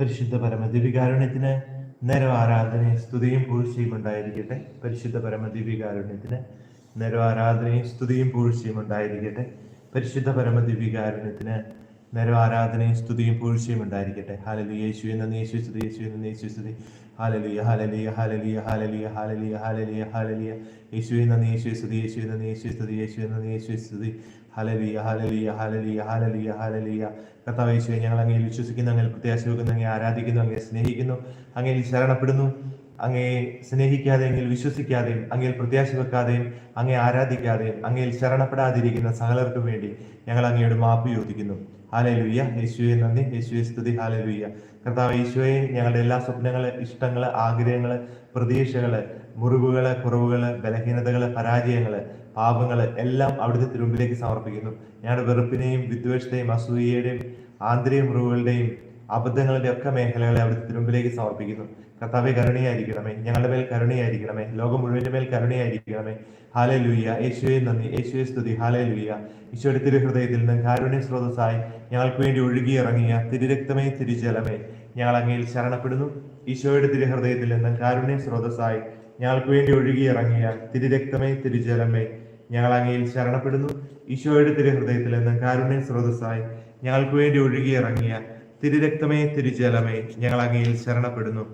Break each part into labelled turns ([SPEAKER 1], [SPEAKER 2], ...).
[SPEAKER 1] പരിശുദ്ധ പരമദിവികാരുണ്യത്തിന് നേരം ആരാധനയും സ്തുതിയും പൂഴ്ചയും ഉണ്ടായിരിക്കട്ടെ. പരിശുദ്ധ പരമദിവികാരുണ്യത്തിന് നേരം ആരാധനയും സ്തുതിയും പൂഴ്ചയും ഉണ്ടായിരിക്കട്ടെ. പരിശുദ്ധ പരമദിവികാരുണ്യത്തിന് നേരം ആരാധനയും സ്തുതിയും പൂഴ്ചയും ഉണ്ടായിരിക്കട്ടെ. ഹാലലി യേശു എന്ന യേശു സ്തുതി യേശു എന്ന യേശു സ്തുതി. ഹാലലിയ ഹാലലിയ ഹാലലിയ ഹാലലിയ ഹാലലിയ ഹാലലിയ ഹാലലിയ യേശു എന്ന യേശു സ്തുതി യേശു എന്ന യേശു സ്തുതി യേശു എന്ന യേശു സ്തുതി. ഹലലിയ ഹലലിയ ഹലലിയ ഹലലിയ ഹലലിയ കർത്താവ് യേശുവെ ഞങ്ങൾ അങ്ങയിൽ വിശ്വസിക്കുന്നു അങ്ങനെ പ്രത്യാശ വെക്കുന്നു അങ്ങേ ആരാധിക്കുന്നു അങ്ങേ സ്നേഹിക്കുന്നു അങ്ങയിൽ ശരണപ്പെടുന്നു അങ്ങയെ സ്നേഹിക്കാതെയും വിശ്വസിക്കാതെയും അങ്ങയിൽ പ്രത്യാശ വെക്കാതെയും അങ്ങേ ആരാധിക്കാതെയും അങ്ങയിൽ ശരണപ്പെടാതിരിക്കുന്ന സകലർക്കും വേണ്ടി ഞങ്ങൾ അങ്ങയോട് മാപ്പ് യോജിക്കുന്നു ഹാലലുയ്യ യേശുവെ നന്ദി. യേശുവെ സ്തുതി. ഹാലലുയ്യ കർത്താവ് യേശുവെ ഞങ്ങളുടെ എല്ലാ സ്വപ്നങ്ങൾ ഇഷ്ടങ്ങൾ ആഗ്രഹങ്ങൾ പ്രതീക്ഷകൾ മുറിവുകൾ കുറവുകൾ ബലഹീനതകൾ പരാജയങ്ങൾ പാപങ്ങൾ എല്ലാം അവിടുത്തെ തിരുമ്പിലേക്ക് സമർപ്പിക്കുന്നു. ഞങ്ങളുടെ വെറുപ്പിനെയും വിദ്വേഷത്തെയും അസൂയയുടെയും ആന്തരിക മുറിവുകളുടെയും അബദ്ധങ്ങളുടെ ഒക്കെ മേഖലകളെ അവിടുത്തെ തിരുമ്പിലേക്ക് സമർപ്പിക്കുന്നു. കർത്താവെ കരുണയായിരിക്കണമേ. ഞങ്ങളുടെ മേൽ കരുണയായിരിക്കണമേ. ലോകം മുഴുവന്റെ മേൽ കരുണയായിരിക്കണമേ. ഹാലേ ലൂയ്യ യേശുവെ നന്ദി. യേശുവെ സ്തുതി. ഹാലേ ലൂയ്യ ഈശോയുടെ തിരുഹൃദയത്തിൽ നിന്ന് കാരുണ്യ സ്രോതസ്സായി ഞങ്ങൾക്ക് വേണ്ടി ഒഴുകിയിറങ്ങിയ തിരുരക്തമേ തിരുജലമേ ഞങ്ങൾ അങ്ങയിൽ ശരണപ്പെടുന്നു. ഈശോയുടെ തിരുഹൃദയത്തിൽ നിന്ന് കാരുണ്യ സ്രോതസ്സായി ഞങ്ങൾക്ക് വേണ്ടി ഒഴുകിയിറങ്ങിയ തിരുരക്തമേ തിരുജലമേ ഞങ്ങൾ അങ്ങയിൽ ശരണപ്പെടുന്നു. ഈശോയുടെ തിരുഹൃദയത്തിൽ നിന്ന് കാരുണ്യ സ്രോതസ്സായി ഞങ്ങൾക്ക് വേണ്ടി ഒഴുകിയിറങ്ങിയ തിരുരക്തമേ തിരുജലമേ ഞങ്ങൾ അങ്ങയിൽ ശരണപ്പെടുന്നു.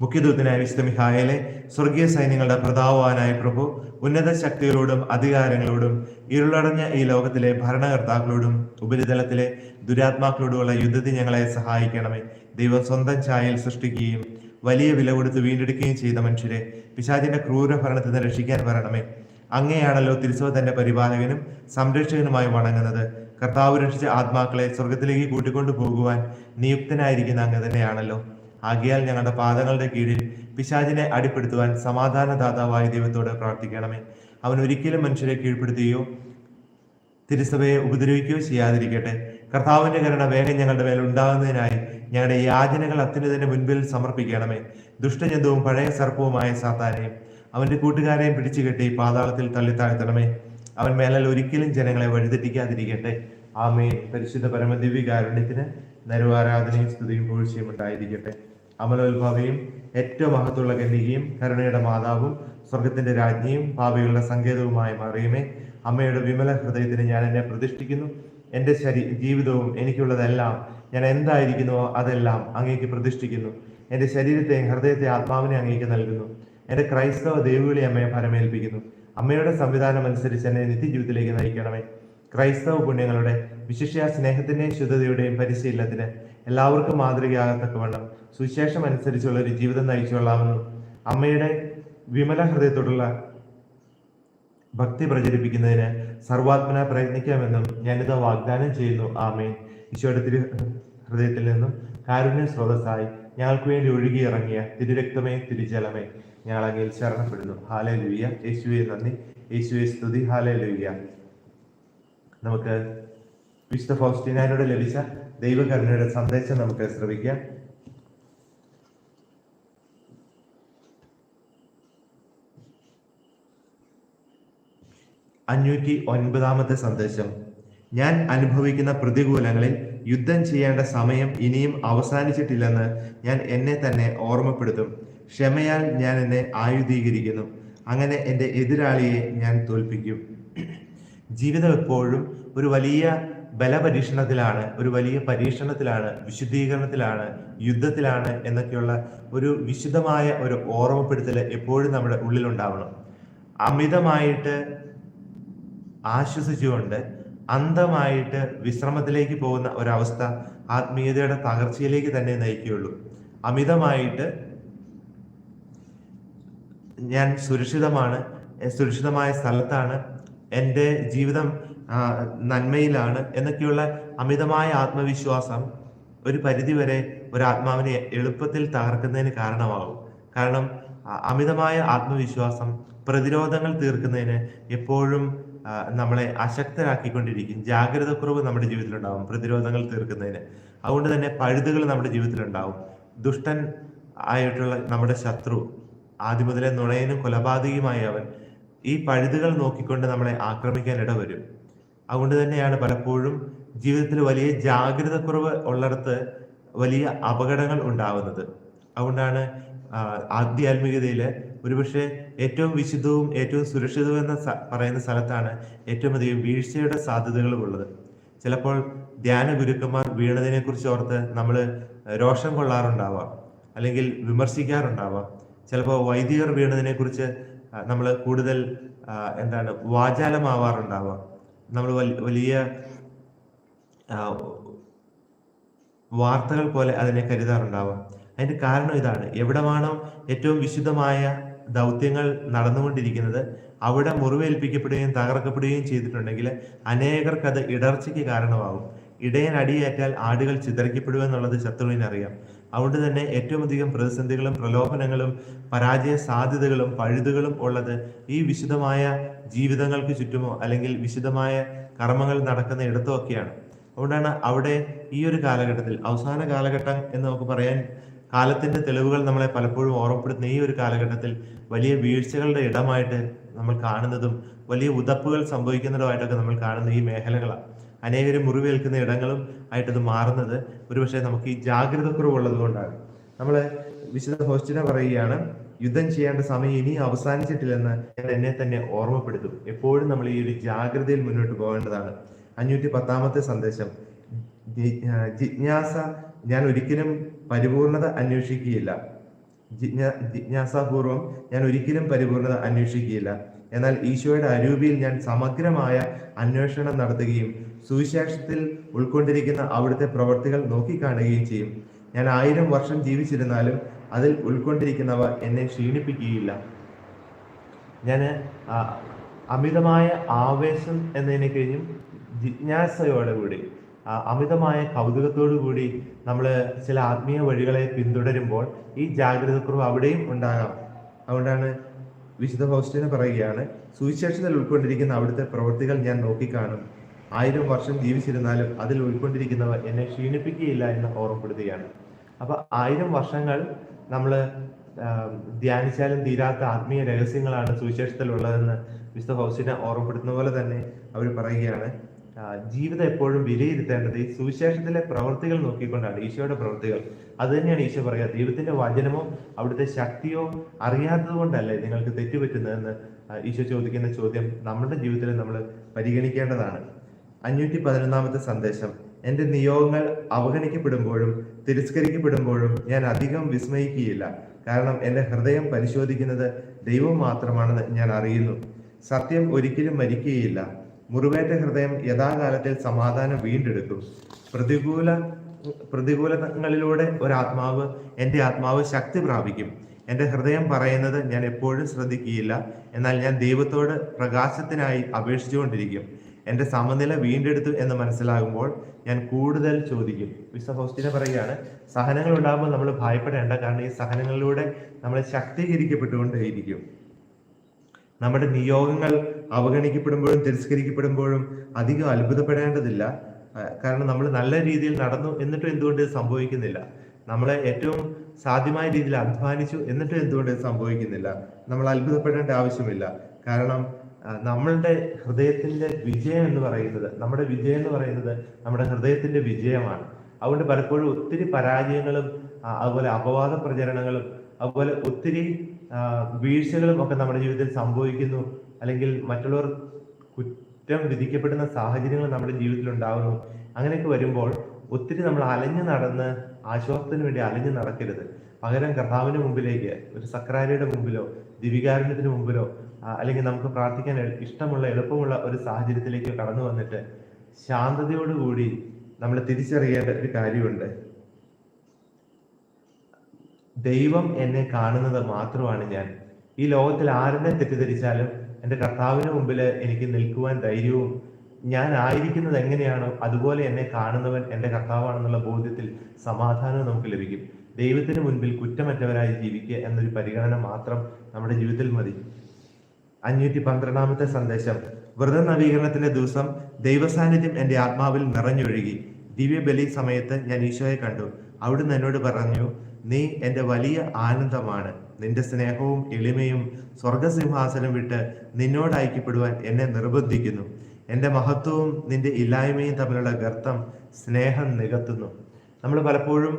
[SPEAKER 1] മുഖ്യദൂതനായ വിശുദ്ധ മിഹായലെ സ്വർഗീയ സൈന്യങ്ങളുടെ പ്രതാപവാനായ പ്രഭു ഉന്നത ശക്തികളോടും അധികാരങ്ങളോടും ഇരുളടഞ്ഞ ഈ ലോകത്തിലെ ഭരണകർത്താക്കളോടും ഉപരിതലത്തിലെ ദുരാത്മാക്കളോടുമുള്ള യുദ്ധത്തിൽ ഞങ്ങളെ സഹായിക്കണമേ. ദൈവം സ്വന്തം ചായൽ സൃഷ്ടിക്കുകയും വലിയ വില കൊടുത്ത് വീണ്ടെടുക്കുകയും ചെയ്ത മനുഷ്യരെ പിശാചിന്റെ ക്രൂര ഭരണത്തിൽ നിന്ന് രക്ഷിക്കാൻ വരണമേ. അങ്ങനെയാണല്ലോ തിരുസവ തന്റെ പരിപാലകനും സംരക്ഷകനുമായി വണങ്ങുന്നത്. കർത്താവ് രക്ഷിച്ച ആത്മാക്കളെ സ്വർഗത്തിലേക്ക് കൂട്ടിക്കൊണ്ടു പോകുവാൻ നിയുക്തനായിരിക്കുന്ന അങ്ങ് തന്നെയാണല്ലോ. ആകിയാൽ ഞങ്ങളുടെ പാദങ്ങളുടെ കീഴിൽ പിശാചിനെ അടിപ്പെടുത്തുവാൻ സമാധാനദാതാവായ ദൈവത്തോട് പ്രാർത്ഥിക്കണമേ. അവൻ ഒരിക്കലും മനുഷ്യരെ കീഴ്പ്പെടുത്തുകയോ തിരുസഭയെ ഉപദ്രവിക്കുകയോ ചെയ്യാതിരിക്കട്ടെ. കർത്താവിന്റെ കരുണ വേഗം ഞങ്ങളുടെ മേൽ ഉണ്ടാകുന്നതിനായി ഞങ്ങളുടെ യാചനകൾ അത്യുന്നതിന്റെ മുൻപിൽ സമർപ്പിക്കണമേ. ദുഷ്ടജന്തുവും പഴയ സർപ്പവുമായ സാത്താനെയും അവന്റെ കൂട്ടുകാരെയും പിടിച്ചു കെട്ടി പാതാളത്തിൽ തള്ളിത്താഴ്ത്തണമേ അവൻ മേലാൽ ഒരിക്കലും ജനങ്ങളെ വഴിതെറ്റിക്കാതിരിക്കട്ടെ. ആമേ പരിശുദ്ധ പരമദേവി കാരുണ്യത്തിന് നരുവാരാധനയും സ്തുതിയും പൂഴ്ചയും ഉണ്ടായിരിക്കട്ടെ. അമലോത്ഭവയും ഏറ്റവും മഹത്തുള്ള കന്യകയും കരുണയുടെ മാതാവും സ്വർഗത്തിന്റെ രാജ്ഞിയും ഭാവികളുടെ സങ്കേതവുമായ മറിയുമേ. അമ്മയുടെ വിമല ഹൃദയത്തിന് ഞാൻ എന്നെ പ്രതിഷ്ഠിക്കുന്നു. എന്റെ ശരീ ജീവിതവും എനിക്കുള്ളതെല്ലാം ഞാൻ എന്തായിരിക്കുന്നുവോ അതെല്ലാം അങ്ങേക്ക് പ്രതിഷ്ഠിക്കുന്നു. എന്റെ ശരീരത്തെയും ഹൃദയത്തെ ആത്മാവിനെ അങ്ങേക്ക് നൽകുന്നു. എന്റെ ക്രൈസ്തവ ദൈവവിളി അമ്മയെ ഫലമേൽപ്പിക്കുന്നു അമ്മയുടെ സംവിധാനം അനുസരിച്ച് എന്നെ നിത്യജീവിതത്തിലേക്ക് നയിക്കണമേ. ക്രൈസ്തവ പുണ്യങ്ങളുടെ വിശിഷ്യ സ്നേഹത്തിന്റെയും ശുദ്ധതയുടെയും പരിശീലനത്തിന് എല്ലാവർക്കും മാതൃകയാകത്തക്കവണ്ണം സുശേഷം അനുസരിച്ചുള്ള ഒരു ജീവിതം നയിച്ചുകൊള്ളാമെന്നും അമ്മയുടെ വിമല ഹൃദയത്തോടുള്ള ഭക്തി പ്രചരിപ്പിക്കുന്നതിന് സർവാത്മന പ്രയത്നിക്കാമെന്നും ഞാനിത് വാഗ്ദാനം ചെയ്യുന്നു. ആമേ ഈശോയുടെ തിരു ഹൃദയത്തിൽ നിന്നും കാരുണ്യ സ്രോതസ്സായി ഞങ്ങൾക്ക് വേണ്ടി ഒഴുകിയിറങ്ങിയ തിരുരക്തമേ തിരുജലമേ ഞങ്ങൾ അങ്ങയിൽ ശരണപ്പെടുന്നു. ഹാലേ ലുയ്യ യേശുവെ നന്ദി. യേശുവെ സ്തുതി. ഹാലേ ലുയ്യ നമുക്ക് വിശുദ്ധ ഫൗസ്റ്റീനാനോട് ലഭിച്ച ദൈവകരുണയുടെ സന്ദേശം നമുക്ക് ശ്രമിക്കാം അഞ്ഞൂറ്റി ഒൻപതാമത്തെ സന്ദേശം. ഞാൻ അനുഭവിക്കുന്ന പ്രതികൂലങ്ങളിൽ യുദ്ധം ചെയ്യേണ്ട സമയം ഇനിയും അവസാനിച്ചിട്ടില്ലെന്ന് ഞാൻ എന്നെ തന്നെ ഓർമ്മപ്പെടുത്തും. ക്ഷമയാൽ ഞാൻ എന്നെ ആയുധീകരിക്കുന്നു. അങ്ങനെ എന്റെ എതിരാളിയെ ഞാൻ തോൽപ്പിക്കും. ജീവിതം എപ്പോഴും ഒരു വലിയ ബലപരീക്ഷണത്തിലാണ് ഒരു വലിയ പരീക്ഷണത്തിലാണ് വിശുദ്ധീകരണത്തിലാണ് യുദ്ധത്തിലാണ് എന്നൊക്കെയുള്ള ഒരു വിശുദ്ധമായ ഒരു ഓർമ്മപ്പെടുത്തൽ എപ്പോഴും നമ്മുടെ ഉള്ളിലുണ്ടാവണം. അമിതമായിട്ട് ആശ്വസിച്ചുകൊണ്ട് അന്ധമായിട്ട് വിശ്രമത്തിലേക്ക് പോകുന്ന ഒരവസ്ഥ ആത്മീയതയുടെ തകർച്ചയിലേക്ക് തന്നെ നയിക്കുകയുള്ളൂ. അമിതമായിട്ട് ഞാൻ സുരക്ഷിതമാണ് സുരക്ഷിതമായ സ്ഥലത്താണ് എന്റെ ജീവിതം നന്മയിലാണ് എന്നൊക്കെയുള്ള അമിതമായ ആത്മവിശ്വാസം ഒരു പരിധിവരെ ഒരു ആത്മാവിനെ എളുപ്പത്തിൽ തകർക്കുന്നതിന് കാരണമാകും. കാരണം അമിതമായ ആത്മവിശ്വാസം പ്രതിരോധങ്ങൾ തീർക്കുന്നതിന് എപ്പോഴും നമ്മളെ അശക്തരാക്കിക്കൊണ്ടിരിക്കും. ജാഗ്രതക്കുറവ് നമ്മുടെ ജീവിതത്തിലുണ്ടാവും. പ്രതിരോധങ്ങൾ തീർക്കുന്നതിന്. അതുകൊണ്ട് തന്നെ പഴുതുകൾ നമ്മുടെ ജീവിതത്തിലുണ്ടാവും. ദുഷ്ടൻ ആയിട്ടുള്ള നമ്മുടെ ശത്രു ആദ്യം മുതലേ നുണയനും കൊലപാതകയുമായ അവൻ ഈ പഴുതുകൾ നോക്കിക്കൊണ്ട് നമ്മളെ ആക്രമിക്കാൻ ഇടവരും. അതുകൊണ്ട് തന്നെയാണ് പലപ്പോഴും ജീവിതത്തിൽ വലിയ ജാഗ്രതക്കുറവ് ഉള്ളിടത്ത് വലിയ അപകടങ്ങൾ ഉണ്ടാവുന്നത്. അതുകൊണ്ടാണ് ആധ്യാത്മികതയിൽ ഒരുപക്ഷെ ഏറ്റവും വിശുദ്ധവും ഏറ്റവും സുരക്ഷിതവും എന്ന പറയുന്ന സ്ഥലത്താണ് ഏറ്റവും അധികം വീഴ്ചയുടെ സാധ്യതകളും ഉള്ളത്. ചിലപ്പോൾ ധ്യാന ഗുരുക്കന്മാർ വീണതിനെ കുറിച്ച് ഓർത്ത് നമ്മൾ രോഷം കൊള്ളാറുണ്ടാവാം. അല്ലെങ്കിൽ വിമർശിക്കാറുണ്ടാവാം. ചിലപ്പോൾ വൈദികർ വീണതിനെ കുറിച്ച് നമ്മൾ കൂടുതൽ എന്താണ് വാചാലമാവാറുണ്ടാവാം. നമ്മൾ വലിയ വാർത്തകൾ പോലെ അതിനെ കരുതാറുണ്ടാവാം. അതിന്റെ കാരണം ഇതാണ്. എവിടമാണോ ഏറ്റവും വിശുദ്ധമായ ദൗത്യങ്ങൾ നടന്നുകൊണ്ടിരിക്കുന്നത് അവിടെ മുറിവേൽപ്പിക്കപ്പെടുകയും തകർക്കപ്പെടുകയും ചെയ്തിട്ടുണ്ടെങ്കിൽ അനേകർക്ക് അത് ഇടർച്ചയ്ക്ക് കാരണമാകും. ഇടയൻ അടിയേറ്റാൽ ആടുകൾ ചിതറിക്കപ്പെടുമെന്നുള്ളത് ശത്രുവിനറിയാം അതുകൊണ്ട് തന്നെ ഏറ്റവും അധികം പ്രതിസന്ധികളും പ്രലോഭനങ്ങളും പരാജയ സാധ്യതകളും പഴുതുകളും ഉള്ളത് ഈ വിശുദ്ധമായ ജീവിതങ്ങൾക്ക് ചുറ്റുമോ അല്ലെങ്കിൽ വിശുദ്ധമായ കർമ്മങ്ങൾ നടക്കുന്ന ഇടത്തോ ഒക്കെയാണ്. അതുകൊണ്ടാണ് അവിടെ ഈ ഒരു കാലഘട്ടത്തിൽ അവസാന കാലഘട്ടം എന്ന് നമുക്ക് പറയാൻ കാലത്തിന്റെ തെളിവുകൾ നമ്മളെ പലപ്പോഴും ഓർമ്മപ്പെടുത്തുന്ന ഈ ഒരു കാലഘട്ടത്തിൽ വലിയ വീഴ്ചകളുടെ ഇടമായിട്ട് നമ്മൾ കാണുന്നതും വലിയ ഉതപ്പുകൾ സംഭവിക്കുന്നതുമായിട്ടൊക്കെ നമ്മൾ കാണുന്ന ഈ മേഖലകളാണ്. അനേകരും മുറിവേൽക്കുന്ന ഇടങ്ങളും ആയിട്ടത് മാറുന്നത് ഒരുപക്ഷെ നമുക്ക് ഈ ജാഗ്രത കുറവുള്ളത് കൊണ്ടാണ്. നമ്മൾ വിശുദ്ധ ഹോസ്റ്റിനെ പറയുകയാണ് യുദ്ധം ചെയ്യേണ്ട സമയം ഇനി അവസാനിച്ചിട്ടില്ലെന്ന് ഞാൻ എന്നെ തന്നെ ഓർമ്മപ്പെടുത്തും. എപ്പോഴും നമ്മൾ ഈ ഒരു ജാഗ്രതയിൽ മുന്നോട്ട് പോകേണ്ടതാണ്. അഞ്ഞൂറ്റി പത്താമത്തെ സന്ദേശം ജിജ്ഞാസ ഞാൻ ഒരിക്കലും പരിപൂർണത അന്വേഷിക്കുകയില്ല. ജിജ്ഞാ- ജിജ്ഞാസാപൂർവം ഞാൻ ഒരിക്കലും പരിപൂർണത അന്വേഷിക്കുകയില്ല. എന്നാൽ ഈശോയുടെ അരൂപിയിൽ ഞാൻ സമഗ്രമായ അന്വേഷണം നടത്തുകയും സുവിശേഷത്തിൽ ഉൾക്കൊണ്ടിരിക്കുന്ന അവിടുത്തെ പ്രവർത്തികൾ നോക്കിക്കാണുകയും ചെയ്യും. ഞാൻ ആയിരം വർഷം ജീവിച്ചിരുന്നാലും അതിൽ ഉൾക്കൊണ്ടിരിക്കുന്നവ എന്നെ ക്ഷീണിപ്പിക്കുകയില്ല. ഞാൻ അമിതമായ ആവേശം എന്നതിനെ കഴിഞ്ഞും ജിജ്ഞാസയോടുകൂടി അമിതമായ കൗതുകത്തോടു കൂടി നമ്മൾ ചില ആത്മീയ വഴികളെ പിന്തുടരുമ്പോൾ ഈ ജാഗ്രതക്കുറവ് അവിടെയും ഉണ്ടാകാം. അതുകൊണ്ടാണ് വിശുദ്ധ ഹോസ്റ്റിനെ പറയുകയാണ് സുവിശേഷത്തിൽ ഉൾക്കൊണ്ടിരിക്കുന്ന അവിടുത്തെ പ്രവൃത്തികൾ ഞാൻ നോക്കിക്കാണും. ആയിരം വർഷം ജീവിച്ചിരുന്നാലും അതിൽ ഉൾക്കൊണ്ടിരിക്കുന്നവ എന്നെ ക്ഷീണിപ്പിക്കുകയില്ല എന്ന് ഓർമ്മപ്പെടുത്തുകയാണ്. അപ്പൊ ആയിരം വർഷങ്ങൾ നമ്മൾ ധ്യാനിച്ചാലും തീരാത്ത ആത്മീയ രഹസ്യങ്ങളാണ് സുവിശേഷത്തിൽ ഉള്ളതെന്ന് വിശുദ്ധ ഹൗസിനെ ഓർമ്മപ്പെടുത്തുന്ന പോലെ തന്നെ അവർ പറയുകയാണ്. ജീവിതം എപ്പോഴും വിലയിരുത്തേണ്ടത് ഈ സുവിശേഷത്തിലെ പ്രവൃത്തികൾ നോക്കിക്കൊണ്ടാണ് ഈശോയുടെ പ്രവൃത്തികൾ. അത് തന്നെയാണ് ഈശോ പറയുക ദൈവത്തിന്റെ വചനമോ അവിടുത്തെ ശക്തിയോ അറിയാത്തത് കൊണ്ടല്ലേ നിങ്ങൾക്ക് തെറ്റുപറ്റുന്നതെന്ന് ഈശോ ചോദിക്കുന്ന ചോദ്യം നമ്മുടെ ജീവിതത്തിൽ നമ്മൾ പരിഗണിക്കേണ്ടതാണ്. അഞ്ഞൂറ്റി പതിനൊന്നാമത്തെ സന്ദേശം എന്റെ നിയോഗങ്ങൾ അവഗണിക്കപ്പെടുമ്പോഴും തിരസ്കരിക്കപ്പെടുമ്പോഴും ഞാൻ അധികം വിസ്മയിക്കുകയില്ല. കാരണം എന്റെ ഹൃദയം പരിശോധിക്കുന്നത് ദൈവം മാത്രമാണെന്ന് ഞാൻ അറിയുന്നു. സത്യം ഒരിക്കലും മരിക്കുകയില്ല. മുറിവേറ്റ ഹൃദയം യഥാകാലത്തിൽ സമാധാനം വീണ്ടെടുക്കും. പ്രതികൂല പ്രതികൂലങ്ങളിലൂടെ ഒരാത്മാവ് എന്റെ ആത്മാവ് ശക്തി പ്രാപിക്കും. എന്റെ ഹൃദയം പറയുന്നത് ഞാൻ എപ്പോഴും ശ്രദ്ധിക്കുകയില്ല. എന്നാൽ ഞാൻ ദൈവത്തോട് പ്രകാശത്തിനായി അപേക്ഷിച്ചുകൊണ്ടിരിക്കും. എന്റെ സമനില വീണ്ടെടുത്തു എന്ന് മനസ്സിലാകുമ്പോൾ ഞാൻ കൂടുതൽ ചോദിക്കും. വിശ്വ ഹോസ്റ്റിനെ പറയുകയാണ് സഹനങ്ങൾ ഉണ്ടാകുമ്പോൾ നമ്മൾ ഭയപ്പെടേണ്ട കാരണം ഈ സഹനങ്ങളിലൂടെ നമ്മൾ ശക്തീകരിക്കപ്പെട്ടുകൊണ്ടേയിരിക്കും. നമ്മുടെ നിയോഗങ്ങൾ അവഗണിക്കപ്പെടുമ്പോഴും തിരസ്കരിക്കപ്പെടുമ്പോഴും അധികം അത്ഭുതപ്പെടേണ്ടതില്ല. കാരണം നമ്മൾ നല്ല രീതിയിൽ നടന്നു എന്നിട്ട് എന്തുകൊണ്ട് സംഭവിക്കുന്നില്ല? നമ്മളെ ഏറ്റവും സാധ്യമായ രീതിയിൽ അധ്വാനിച്ചു എന്നിട്ട് എന്തുകൊണ്ട് സംഭവിക്കുന്നില്ല? നമ്മൾ അത്ഭുതപ്പെടേണ്ട ആവശ്യമില്ല. കാരണം നമ്മളുടെ ഹൃദയത്തിന്റെ വിജയം എന്ന് പറയുന്നത് നമ്മുടെ വിജയം എന്ന് പറയുന്നത് നമ്മുടെ ഹൃദയത്തിന്റെ വിജയമാണ്. അതുകൊണ്ട് പലപ്പോഴും ഒത്തിരി പരാജയങ്ങളും അതുപോലെ അപവാദ പ്രചരണങ്ങളും അതുപോലെ ഒത്തിരി വീഴ്ചകളും ഒക്കെ നമ്മുടെ ജീവിതത്തിൽ സംഭവിക്കുന്നു. അല്ലെങ്കിൽ മറ്റുള്ളവർ കുറ്റം വിധിക്കപ്പെടുന്ന സാഹചര്യങ്ങൾ നമ്മുടെ ജീവിതത്തിൽ ഉണ്ടാകുന്നു അങ്ങനെയൊക്കെ വരുമ്പോൾ ഒത്തിരി നമ്മൾ അലഞ്ഞു നടന്ന് ആശ്വാസത്തിന് വേണ്ടി അലഞ്ഞു നടക്കരുത്. പകരം കർത്താവിന് മുമ്പിലേക്ക് ഒരു സക്രാരിയുടെ മുമ്പിലോ ദിവികാരണത്തിന് മുമ്പിലോ അല്ലെങ്കിൽ നമുക്ക് പ്രാർത്ഥിക്കാൻ ഇഷ്ടമുള്ള എളുപ്പമുള്ള ഒരു സാഹചര്യത്തിലേക്ക് കടന്നു വന്നിട്ട് ശാന്തതയോടുകൂടി നമ്മൾ തിരിച്ചറിയേണ്ട ഒരു കാര്യമുണ്ട്. ദൈവം എന്നെ കാണുന്നത് മാത്രമാണ് ഞാൻ. ഈ ലോകത്തിൽ ആരെന്നെ തെറ്റിദ്ധരിച്ചാലും എന്റെ കർത്താവിന് മുമ്പിൽ എനിക്ക് നിൽക്കുവാൻ ധൈര്യവും ഞാൻ ആയിരിക്കുന്നത് എങ്ങനെയാണോ അതുപോലെ എന്നെ കാണുന്നവൻ എന്റെ കർത്താവാണെന്നുള്ള ബോധ്യത്തിൽ സമാധാനവും നമുക്ക് ലഭിക്കും. ദൈവത്തിന് മുൻപിൽ കുറ്റമറ്റവരായി ജീവിക്കുക എന്നൊരു പരിഗണന മാത്രം നമ്മുടെ ജീവിതത്തിൽ മതി. അഞ്ഞൂറ്റി പന്ത്രണ്ടാമത്തെ സന്ദേശം. വ്രത നവീകരണത്തിന്റെ ദിവസം ദൈവസാന്നിധ്യം എന്റെ ആത്മാവിൽ നിറഞ്ഞൊഴുകി. ദിവ്യബലി സമയത്ത് ഞാൻ ഈശോയെ കണ്ടു. അവിടുന്ന് എന്നോട് പറഞ്ഞു നീ എന്റെ വലിയ ആനന്ദമാണ്. നിന്റെ സ്നേഹവും എളിമയും സ്വർഗസിംഹാസനം വിട്ട് നിന്നോട് ഐക്യപ്പെടുവാൻ എന്നെ നിർബന്ധിക്കുന്നു. എന്റെ മഹത്വവും നിന്റെ ഇല്ലായ്മയും തമ്മിലുള്ള ഗർത്തം സ്നേഹം നികത്തുന്നു. നമ്മൾ പലപ്പോഴും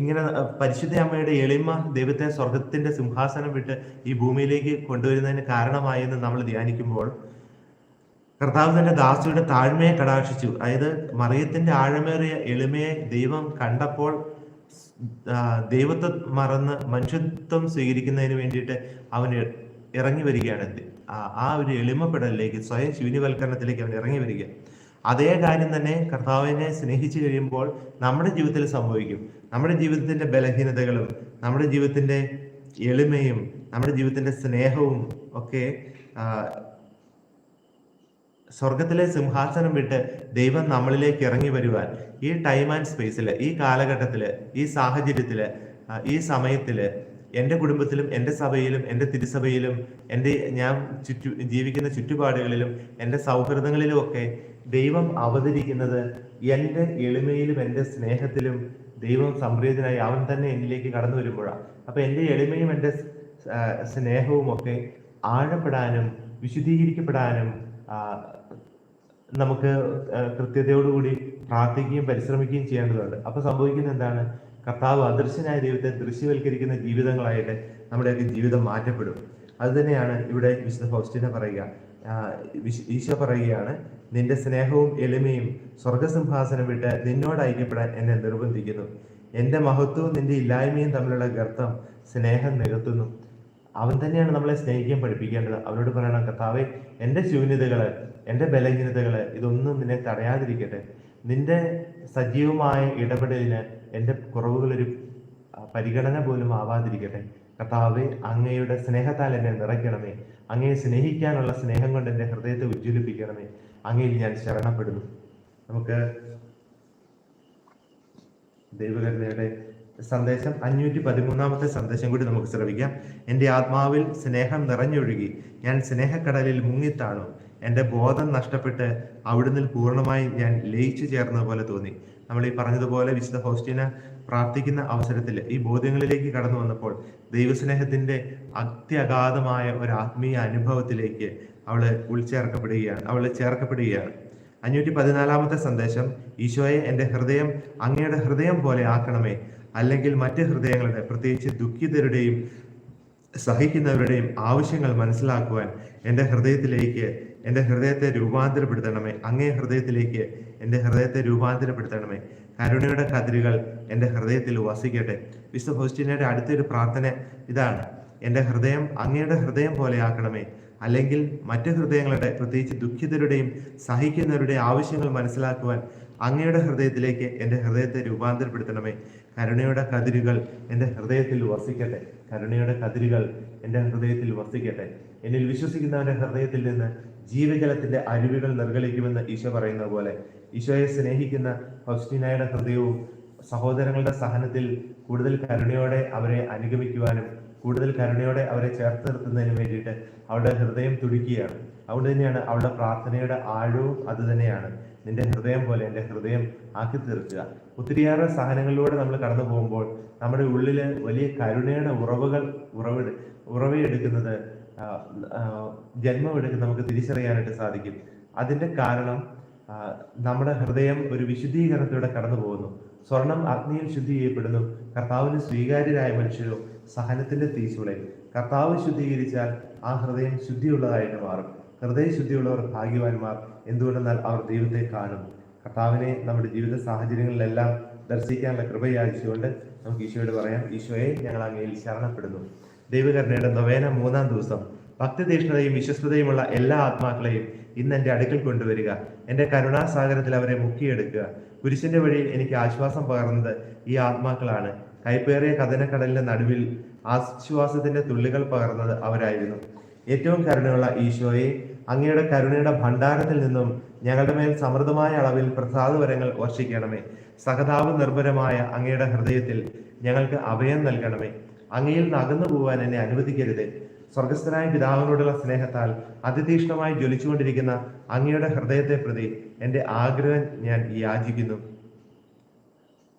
[SPEAKER 1] ഇങ്ങനെ പരിശുദ്ധ അമ്മയുടെ എളിമ ദൈവത്തെ സ്വർഗത്തിന്റെ സിംഹാസനം വിട്ട് ഈ ഭൂമിയിലേക്ക് കൊണ്ടുവരുന്നതിന് കാരണമായെന്ന് നമ്മൾ ധ്യാനിക്കുമ്പോൾ കർത്താവ് തന്റെ ദാസിയുടെ താഴ്മയെ കടാക്ഷിച്ചു. അതായത് മറിയത്തിന്റെ ആഴമേറിയ എളിമയെ ദൈവം കണ്ടപ്പോൾ ആ, ദൈവത്വം മറന്ന് മനുഷ്യത്വം സ്വീകരിക്കുന്നതിന് വേണ്ടിയിട്ട് അവൻ ഇറങ്ങി വരികയാണ്. ആ- ഒരു എളിമപ്പെടലിലേക്ക് സ്വയം ശൂന്യവൽക്കരണത്തിലേക്ക് അവൻ ഇറങ്ങി വരിക. അതേ കാര്യം തന്നെ കർത്താവിനെ സ്നേഹിച്ചു കഴിയുമ്പോൾ നമ്മുടെ ജീവിതത്തിൽ സംഭവിക്കും. നമ്മുടെ ജീവിതത്തിന്റെ ബലഹീനതകളും നമ്മുടെ ജീവിതത്തിന്റെ എളിമയും നമ്മുടെ ജീവിതത്തിന്റെ സ്നേഹവും ഒക്കെ സ്വർഗത്തിലെ സിംഹാസനം വിട്ട് ദൈവം നമ്മളിലേക്ക് ഇറങ്ങി വരുവാൻ ഈ ടൈം ആൻഡ് സ്പേസിൽ ഈ കാലഘട്ടത്തിൽ ഈ സാഹചര്യത്തിൽ ഈ സമയത്തിൽ എന്റെ കുടുംബത്തിലും എന്റെ സഭയിലും എന്റെ തിരുസഭയിലും എന്റെ ഞാൻ ചുറ്റു ജീവിക്കുന്ന ചുറ്റുപാടുകളിലും എന്റെ സൗഹൃദങ്ങളിലും ഒക്കെ ദൈവം അവതരിക്കുന്നത് എന്റെ എളിമയിലും എന്റെ സ്നേഹത്തിലും ദൈവം സംപ്രീതനായി അവൻ തന്നെ എന്നിലേക്ക് കടന്നു വരുമ്പോഴാണ് അപ്പം എന്റെ എളിമയും എന്റെ സ്നേഹവും ഒക്കെ ആഴപ്പെടാനും വിശുദ്ധീകരിക്കപ്പെടാനും നമുക്ക് കൃത്യതയോടുകൂടി പ്രാർത്ഥിക്കുകയും പരിശ്രമിക്കുകയും ചെയ്യേണ്ടതുണ്ട്. അപ്പൊ സംഭവിക്കുന്ന എന്താണ്? കർത്താവ് അദൃശ്യനായ ദൈവത്തെ ദൃശ്യവൽക്കരിക്കുന്ന ജീവിതങ്ങളായിട്ട് നമ്മുടെയൊക്കെ ജീവിതം മാറ്റപ്പെടും. അതുതന്നെയാണ് ഇവിടെ വിശുദ്ധ ഫൗസ്റ്റിന പറയുക. ഈശോ പറയുകയാണ് നിന്റെ സ്നേഹവും എളിമയും സ്വർഗസിംഹാസനം വിട്ട് നിന്നോട് ഐക്യപ്പെടാൻ എന്നെ നിർബന്ധിക്കുന്നു. എന്റെ മഹത്വവും നിന്റെ ഇല്ലായ്മയും തമ്മിലുള്ള ഗർത്തം സ്നേഹം നികത്തുന്നു. അവൻ തന്നെയാണ് നമ്മളെ സ്നേഹിക്കാൻ പഠിപ്പിക്കേണ്ടത്. അവനോട് പറയണം കർത്താവെ എന്റെ ശൂന്യതകൾ എന്റെ ബലഹീനതകൾ ഇതൊന്നും നിന്നെ തടയാതിരിക്കട്ടെ. നിന്റെ സജീവമായ ഇടപെടലിന് എന്റെ കുറവുകളൊരു പരിഗണന പോലും ആവാതിരിക്കട്ടെ. കർത്താവെ അങ്ങയുടെ സ്നേഹത്താൽ എന്നെ നിറയ്ക്കണമേ. അങ്ങയെ സ്നേഹിക്കാനുള്ള സ്നേഹം കൊണ്ട് എന്റെ ഹൃദയത്തെ ഉജ്ജ്വലിപ്പിക്കണമേ. അങ്ങയിൽ ഞാൻ ശരണപ്പെടുന്നു. നമുക്ക് ദൈവകരുണയുടെ സന്ദേശം അഞ്ഞൂറ്റി പതിമൂന്നാമത്തെ സന്ദേശം കൂടി നമുക്ക് ശ്രമിക്കാം എന്റെ ആത്മാവിൽ സ്നേഹം നിറഞ്ഞൊഴുകി ഞാൻ സ്നേഹക്കടലിൽ മുങ്ങിത്താണു. എന്റെ ബോധം നഷ്ടപ്പെട്ട് അവിടുന്ന് പൂർണമായി ഞാൻ ലയിച്ചു ചേർന്ന പോലെ തോന്നി. നമ്മൾ ഈ പറഞ്ഞതുപോലെ വിശുദ്ധ ഹോസ്റ്റിനെ പ്രാർത്ഥിക്കുന്ന അവസരത്തിൽ ഈ ബോധ്യങ്ങളിലേക്ക് കടന്നു വന്നപ്പോൾ ദൈവസ്നേഹത്തിന്റെ അത്യഗാധമായ ഒരു ആത്മീയ അനുഭവത്തിലേക്ക് അവൾ ഉൾച്ചേർക്കപ്പെടുകയാണ് അവൾ ചേർക്കപ്പെടുകയാണ്. അഞ്ഞൂറ്റി പതിനാലാമത്തെ സന്ദേശം ഈശോയെ എന്റെ ഹൃദയം അങ്ങയുടെ ഹൃദയം പോലെ ആക്കണമേ. അല്ലെങ്കിൽ മറ്റ് ഹൃദയങ്ങളുടെ പ്രത്യേകിച്ച് ദുഃഖിതരുടെയും സഹിക്കുന്നവരുടെയും ആവശ്യങ്ങൾ മനസ്സിലാക്കുവാൻ എന്റെ ഹൃദയത്തിലേക്ക് എന്റെ ഹൃദയത്തെ രൂപാന്തരപ്പെടുത്തണമേ. അങ്ങേ ഹൃദയത്തിലേക്ക് എന്റെ ഹൃദയത്തെ രൂപാന്തരപ്പെടുത്തണമേ. കരുണയുടെ കതിരുകൾ എന്റെ ഹൃദയത്തിൽ വസിക്കട്ടെ. വിശുദ്ധ ഹോസ്റ്റിനയുടെ അടുത്തൊരു പ്രാർത്ഥന ഇതാണ്. എന്റെ ഹൃദയം അങ്ങയുടെ ഹൃദയം പോലെയാക്കണമേ അല്ലെങ്കിൽ മറ്റു ഹൃദയങ്ങളുടെ പ്രത്യേകിച്ച് ദുഃഖിതരുടെയും സഹിക്കുന്നവരുടെയും ആവശ്യങ്ങൾ മനസ്സിലാക്കുവാൻ അങ്ങയുടെ ഹൃദയത്തിലേക്ക് എന്റെ ഹൃദയത്തെ രൂപാന്തരപ്പെടുത്തണമേ. കരുണയുടെ കതിരുകൾ എന്റെ ഹൃദയത്തിൽ വസിക്കട്ടെ കരുണയുടെ കതിരുകൾ എന്റെ ഹൃദയത്തിൽ വസിക്കട്ടെ എന്നിൽ വിശ്വസിക്കുന്നവന്റെ ഹൃദയത്തിൽ നിന്ന് ജീവജലത്തിന്റെ അരുവികൾ നിർഗളിക്കുമെന്ന് ഈശോ പറയുന്ന പോലെ ഈശോയെ സ്നേഹിക്കുന്ന ഫൗസ്റ്റിനായുടെ ഹൃദയവും സഹോദരങ്ങളുടെ സഹനത്തിൽ കൂടുതൽ കരുണയോടെ അവരെ അനുഗമിക്കുവാനും കൂടുതൽ കരുണയോടെ അവരെ ചേർത്ത് നിർത്തുന്നതിന് വേണ്ടിയിട്ട് അവളുടെ ഹൃദയം തുടിക്കുകയാണ്. അതുകൊണ്ട് തന്നെയാണ് അവളുടെ പ്രാർത്ഥനയുടെ ആഴവും അത് തന്നെയാണ് നിന്റെ ഹൃദയം പോലെ എന്റെ ഹൃദയം ആക്കി തീർക്കുക ഒത്തിരിയേറെ സഹനങ്ങളിലൂടെ നമ്മൾ കടന്നു പോകുമ്പോൾ നമ്മുടെ ഉള്ളിൽ വലിയ കരുണയുടെ ഉറവുകൾ ഉറവെടു ഉറവയെടുക്കുന്നത് ജന്മമെടുക്കുന്ന നമുക്ക് തിരിച്ചറിയാനായിട്ട് സാധിക്കും. അതിന്റെ കാരണം നമ്മുടെ ഹൃദയം ഒരു വിശുദ്ധീകരണത്തിലൂടെ കടന്നു പോകുന്നു. സ്വർണം അഗ്നിയിൽ ശുദ്ധി ചെയ്യപ്പെടുന്നു. കർത്താവിന് സ്വീകാര്യരായ മനുഷ്യരോ സഹനത്തിന്റെ തീച്ചുളയും കർത്താവ് ശുദ്ധീകരിച്ചാൽ ആ ഹൃദയം ശുദ്ധിയുള്ളതായിട്ട് മാറും. ഹൃദയശുദ്ധിയുള്ളവർ ഭാഗ്യവാന്മാർ. എന്തുകൊണ്ടെന്നാൽ അവർ ദൈവത്തെ കാണും. കർത്താവിനെ നമ്മുടെ ജീവിത സാഹചര്യങ്ങളിലെല്ലാം ദർശിക്കാനുള്ള കൃപയാഴ്ചയുണ്ട് നമുക്ക് ഈശോയോട് പറയാം ഈശോയെ ഞങ്ങൾ അങ്ങയിൽ ശരണപ്പെടുന്നു. ദൈവകരുണയുടെ നൊവേന മൂന്നാം ദിവസം. ഭക്തിതീഷ്ണതയും വിശ്വസ്തതയുമുള്ള എല്ലാ ആത്മാക്കളെയും ഇന്ന് എന്റെ അടുക്കൽ കൊണ്ടുവരിക. എന്റെ കരുണാസാഗരത്തിൽ അവരെ മുക്കിയെടുക്കുക. കുരിശിന്റെ വഴിയിൽ എനിക്ക് ആശ്വാസം പകർന്നത് ഈ ആത്മാക്കളാണ്. കൈപ്പേറിയ കഥനക്കടലിന്റെ നടുവിൽ ആശ്വാസത്തിന്റെ തുള്ളികൾ പകർന്നത് അവരായിരുന്നു. ഏറ്റവും കരുണയുള്ള ഈശോയെ അങ്ങയുടെ കരുണയുടെ ഭണ്ഡാരത്തിൽ നിന്നും ഞങ്ങളുടെ മേൽ സമൃദ്ധമായ അളവിൽ പ്രസാദവരങ്ങൾ വർഷിക്കണമേ. സഹതാപ നിർഭരമായ അങ്ങയുടെ ഹൃദയത്തിൽ ഞങ്ങൾക്ക് അഭയം നൽകണമേ. അങ്ങയിൽ നിന്ന് അകന്നു പോവാൻ എന്നെ അനുവദിക്കരുത്. സ്വർഗസ്ഥനായ പിതാവിനോടുള്ള സ്നേഹത്താൽ അതിതീക്ഷ്ണമായി ജ്വലിച്ചുകൊണ്ടിരിക്കുന്ന അങ്ങയുടെ ഹൃദയത്തെ പ്രതി എന്റെ ആഗ്രഹം ഞാൻ യാചിക്കുന്നു.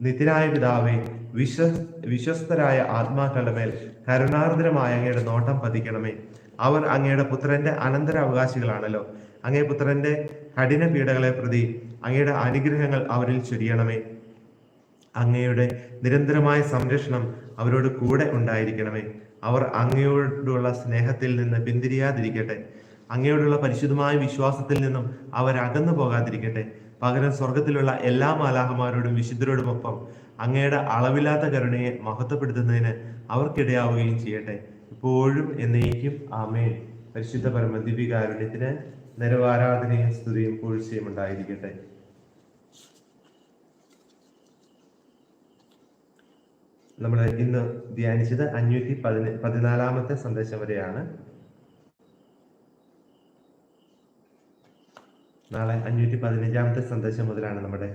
[SPEAKER 1] നിത്യനായ പിതാവെ വിശ്വ വിശ്വസ്തരായ ആത്മാക്കളുടെ മേൽ കരുണാർദ്രമായ അങ്ങയുടെ നോട്ടം പതിക്കണമേ. അവർ അങ്ങയുടെ പുത്രന്റെ അനന്തരാവകാശികളാണല്ലോ. അങ്ങേ പുത്രന്റെ കഠിന പീഡകളെ പ്രതി അങ്ങയുടെ അനുഗ്രഹങ്ങൾ അവരിൽ ചൊരിയണമേ. അങ്ങയുടെ നിരന്തരമായ സംരക്ഷണം അവരോട് കൂടെ ഉണ്ടായിരിക്കണമേ. അവർ അങ്ങയോടുള്ള സ്നേഹത്തിൽ നിന്ന് പിന്തിരിയാതിരിക്കട്ടെ. അങ്ങയോടുള്ള പരിശുദ്ധമായ വിശ്വാസത്തിൽ നിന്നും അവർ അകന്നു പോകാതിരിക്കട്ടെ. പകരം സ്വർഗത്തിലുള്ള എല്ലാ മാലാഹമാരോടും വിശുദ്ധരോടുമൊപ്പം അങ്ങയുടെ അളവില്ലാത്ത കരുണയെ മഹത്വപ്പെടുത്തുന്നതിന് അവർക്കിടയാവുകയും ചെയ്യട്ടെ. ഇപ്പോഴും എന്നേക്കും ആമേൻ. പരിശുദ്ധ പരമ ദിവ്യകാരുണ്യത്തിന് നിരവാരാധനയും സ്തുതിയും പൂഴ്ചയും ഉണ്ടായിരിക്കട്ടെ. നമ്മൾ ഇന്ന് ധ്യാനിച്ചത് അഞ്ഞൂറ്റി പതിന പതിനാലാമത്തെ സന്ദേശം വരെയാണ്. നാളെ അഞ്ഞൂറ്റി പതിനഞ്ചാമത്തെ സന്ദേശം മുതലാണ് നമ്മുടെ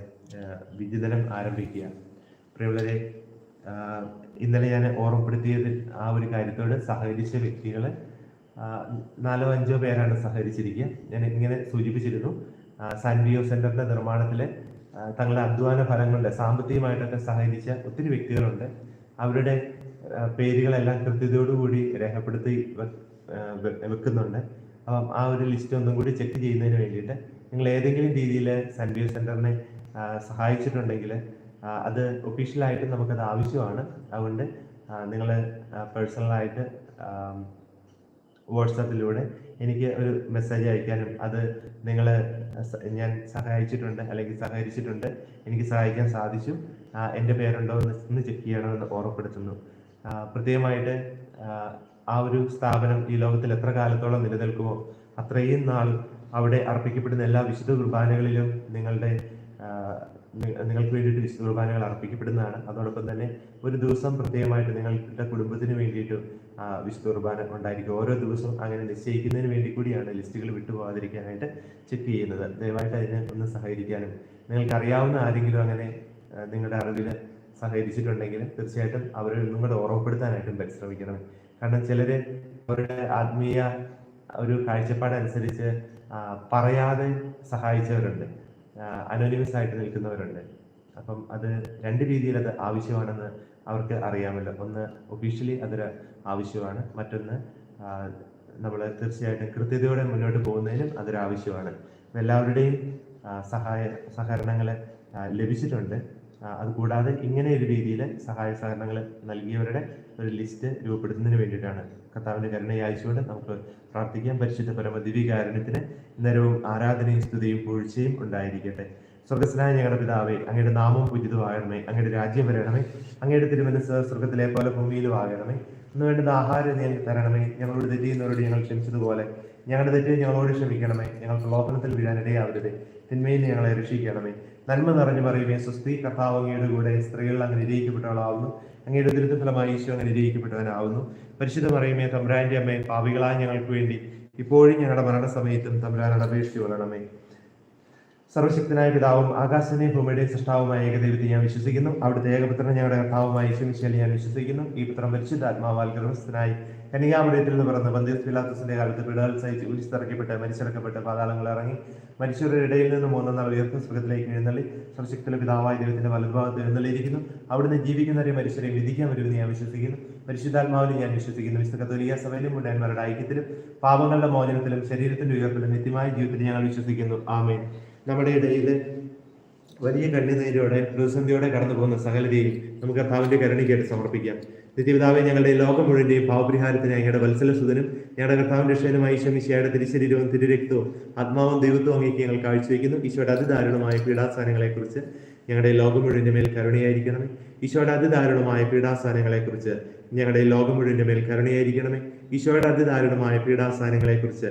[SPEAKER 1] വിജിതനം ആരംഭിക്കുക. പ്രിയമുള്ളവരെ ഇന്നലെ ഞാൻ ഓർമ്മപ്പെടുത്തിയതിൽ ആ ഒരു കാര്യത്തോട് സഹകരിച്ച വ്യക്തികളെ നാലോ അഞ്ചോ പേരാണ് സഹകരിച്ചിരിക്കുക. ഞാൻ ഇങ്ങനെ സൂചിപ്പിച്ചിരുന്നു. സാൻവിയോ സെന്ററിന്റെ നിർമ്മാണത്തിലെ തങ്ങളുടെ അധ്വാന ഫലങ്ങളുടെ സാമ്പത്തികമായിട്ടൊക്കെ സഹകരിച്ച ഒത്തിരി വ്യക്തികളുണ്ട്. അവരുടെ പേരുകളെല്ലാം കൃത്യതയോടുകൂടി രേഖപ്പെടുത്തി വെക്കുന്നുണ്ട്. അപ്പം ആ ഒരു ലിസ്റ്റ് ഒന്നും കൂടി ചെക്ക് ചെയ്യുന്നതിന് വേണ്ടിയിട്ട് നിങ്ങൾ ഏതെങ്കിലും രീതിയിൽ സൻഡിയോ സെന്ററിനെ സഹായിച്ചിട്ടുണ്ടെങ്കിൽ അത് ഒഫീഷ്യലായിട്ട് നമുക്കത് ആവശ്യമാണ്. അതുകൊണ്ട് നിങ്ങൾ പേഴ്സണലായിട്ട് വാട്സാപ്പിലൂടെ എനിക്ക് ഒരു മെസ്സേജ് അയക്കാനും അത് നിങ്ങൾ ഞാൻ സഹായിച്ചിട്ടുണ്ട് അല്ലെങ്കിൽ സഹകരിച്ചിട്ടുണ്ട് എനിക്ക് സഹായിക്കാൻ സാധിച്ചു. എന്റെ പേരുണ്ടോ എന്ന് ചെക്ക് ചെയ്യണമെന്ന് ഓർമ്മപ്പെടുത്തുന്നു. പ്രത്യേകമായിട്ട് ആ, ഒരു സ്ഥാപനം ഈ ലോകത്തിൽ എത്ര കാലത്തോളം നിലനിൽക്കുമോ അത്രയും നാൾ അവിടെ അർപ്പിക്കപ്പെടുന്ന എല്ലാ വിശുദ്ധ കുർബാനകളിലും നിങ്ങളുടെ നിങ്ങൾക്ക് വേണ്ടിയിട്ട് വിശുദ്ധ കുർബാനകൾ അർപ്പിക്കപ്പെടുന്നതാണ്. അതോടൊപ്പം തന്നെ ഒരു ദിവസം പ്രത്യേകമായിട്ട് നിങ്ങളുടെ കുടുംബത്തിന് വേണ്ടിയിട്ട് വിശുദ്ധ കുർബാന ഉണ്ടായിരിക്കും. ഓരോ ദിവസവും അങ്ങനെ നിശ്ചയിക്കുന്നതിന് വേണ്ടി കൂടിയാണ് ലിസ്റ്റുകൾ വിട്ടുപോകാതിരിക്കാനായിട്ട് ചെക്ക് ചെയ്യുന്നത്. ദയവായിട്ട് അതിനെ ഒന്ന് സഹകരിക്കാനും. നിങ്ങൾക്ക് അറിയാവുന്ന ആരെങ്കിലും അങ്ങനെ നിങ്ങളുടെ അറിവിൽ സഹകരിച്ചിട്ടുണ്ടെങ്കിൽ തീർച്ചയായിട്ടും അവരെ ഒന്നും കൂടെ ഓർമ്മപ്പെടുത്താനായിട്ടും പരിശ്രമിക്കണം. കാരണം ചിലര് അവരുടെ ആത്മീയ ഒരു കാഴ്ചപ്പാടനുസരിച്ച് പറയാതെ സഹായിച്ചവരുണ്ട്. അനോണിമസ് ആയിട്ട് നിൽക്കുന്നവരുണ്ട്. അപ്പം അത് രണ്ട് രീതിയിൽ അത് ആവശ്യമാണെന്ന് അവർക്ക് അറിയാമല്ലോ. ഒന്ന് ഒഫീഷ്യലി അതൊരു ആവശ്യമാണ്. മറ്റൊന്ന് നമ്മൾ തീർച്ചയായിട്ടും കൃത്യതയോടെ മുന്നോട്ട് പോകുന്നതിനും അതൊരു ആവശ്യമാണ്. അപ്പം എല്ലാവരുടെയും സഹായ സഹകരണങ്ങൾ ലഭിച്ചിട്ടുണ്ട്. അതുകൂടാതെ ഇങ്ങനെ ഒരു രീതിയിൽ സഹായ സഹകരണങ്ങൾ നൽകിയവരുടെ ഒരു ലിസ്റ്റ് രൂപപ്പെടുത്തുന്നതിന് വേണ്ടിയിട്ടാണ് കർത്താവിന്റെ കരുണയാഴ്ചയോടെ നമുക്ക് പ്രാർത്ഥിക്കാം. പരിശുദ്ധ പരമ ദിവ്യകാരുണ്യത്തിന് നേരവും ആരാധനയും സ്തുതിയും പൂഴ്ചയും ഉണ്ടായിരിക്കട്ടെ. സ്വർഗസ്നായ ഞങ്ങളുടെ പിതാവേ അങ്ങയുടെ നാമം പൂജിതമാകണമേ അങ്ങയുടെ രാജ്യം വരണമേ. അങ്ങയുടെ തിരുമനസ് സ്വർഗത്തിലെ പോലെ ഭൂമിയിലും ആകണമേ. ഇന്ന് വേണ്ടുന്ന ആഹാരം ഞങ്ങൾക്ക് തരണമേ. ഞങ്ങളോട് തെറ്റ് ചെയ്യുന്നവരോട് ഞങ്ങൾ ക്ഷമിച്ചതുപോലെ ഞങ്ങളുടെ തെറ്റ് ഞങ്ങളോട് ക്ഷമിക്കണമേ. ഞങ്ങൾ പ്രലോഭനത്തിൽ വീഴാനിടയാവരുതേ. തിന്മയിൽ ഞങ്ങളെ രക്ഷിക്കണമേ. നന്മ നിറഞ്ഞു പറയുകയും സ്വസ്തി കർത്താവ് അങ്ങയുടെ കൂടെ സ്ത്രീകൾ അങ്ങനെ നിരയിക്കപ്പെട്ടവളാവുന്നു അങ്ങയുടെ ദുരിത ഫലമായി ഈശോ അങ്ങനെ നിരയിക്കപ്പെട്ടവനാവുന്നു പരിശുദ്ധ പറയുമേ തമ്പുരാന്റെ അമ്മേ പാവികളായ ഞങ്ങൾക്ക് വേണ്ടി ഇപ്പോഴും ഞങ്ങളുടെ മരണസമയത്തും തമ്പുരാനോട് അപേക്ഷിച്ചു കൊള്ളണമേ. സർവശക്തനായ പിതാവും ആകാശനെ ഭൂമിയുടെയും സൃഷ്ടാവുമായ ഏകദൈവത്തെ ഞാൻ വിശ്വസിക്കുന്നു. അവിടുത്തെ ഏകപുത്രനെ ഞങ്ങളുടെ കർത്താവുമായി ഈശ്വമിശേലി ഞാൻ വിശ്വസിക്കുന്നു. ഈ പുത്രം പരിശുദ്ധാത്മാവാൽ ഗർഭസ്ഥനായി കനികാമൃതത്തിൽ നിന്ന് പിറന്ന് ബന്ധിസ് പിലാത്തസിന്റെ കാലത്ത് പിടാൽ സഹിച്ച് ഉരിച്ചിറക്കപ്പെട്ട് മരിച്ചിറക്കപ്പെട്ട് പാതാളങ്ങൾ ഇറങ്ങി മനുഷ്യരുടെ ഇടയിൽ നിന്ന് മൂന്നാം നാൾ ഉയർത്തും സ്വർഗത്തിലേക്ക് എഴുന്നള്ളി. സർവശക്തിയുടെ പിതാവായ ദൈവത്തിന്റെ വലതുഭാഗത്ത് എഴുന്നള്ളിയിരിക്കുന്നു. അവിടുന്ന് ജീവിക്കുന്നവരെ മനുഷ്യരെ വിധിക്കാൻ വരുമെന്ന് ഞാൻ വിശ്വസിക്കുന്നു. പരിശുദ്ധാത്മാവിനെ ഞാൻ വിശ്വസിക്കുന്നു. വിശുദ്ധ കത്തോലിക സഭയിലും ഐക്യത്തിലും പാപങ്ങളുടെ മോചനത്തിലും ശരീരത്തിന്റെ ഉയർപ്പിലും നിത്യമായ ജീവിതത്തിൽ ഞങ്ങൾ വിശ്വസിക്കുന്നു. ആമേൻ. നമ്മുടെ ഇടയിൽ വലിയ കണ്ണുനീരോടെ പ്രതിസന്ധിയോടെ കടന്നു പോകുന്ന സകലരെയും നമുക്ക് കർത്താവിന്റെ കരുണിക്കായിട്ട് സമർപ്പിക്കാം. നിത്യപിതാവെ ഞങ്ങളുടെ ലോകം മുഴുവന്റെയും ഭാവപരിഹാരത്തിന് അങ്ങയുടെ വത്സലസുതനും ഞങ്ങളുടെ കർത്താവിന്റെ രക്ഷകനുമായ ഈശ്വമിശയുടെ തിരുശരീരവും തിരുരക്തവും ആത്മാവും ദൈവത്വവും അങ്ങേക്ക് ഞങ്ങൾ കാഴ്ചവെക്കുന്നു. ഈശോയുടെ അതിദാരുണമായ പീഡാസ്ഥാനങ്ങളെക്കുറിച്ച് ഞങ്ങളുടെ ലോകം മുഴുവന്റെ മേൽ കരുണയായിരിക്കണമേ. ഈശോയുടെ അതിദാരുണമായ പീഡാസ്ഥാനങ്ങളെക്കുറിച്ച് ഞങ്ങളുടെ ലോകം മുഴുവന്റെ മേൽ കരുണയായിരിക്കണമേ. ഈശോയുടെ അതിദാരുണമായ പീഡാസ്ഥാനങ്ങളെക്കുറിച്ച്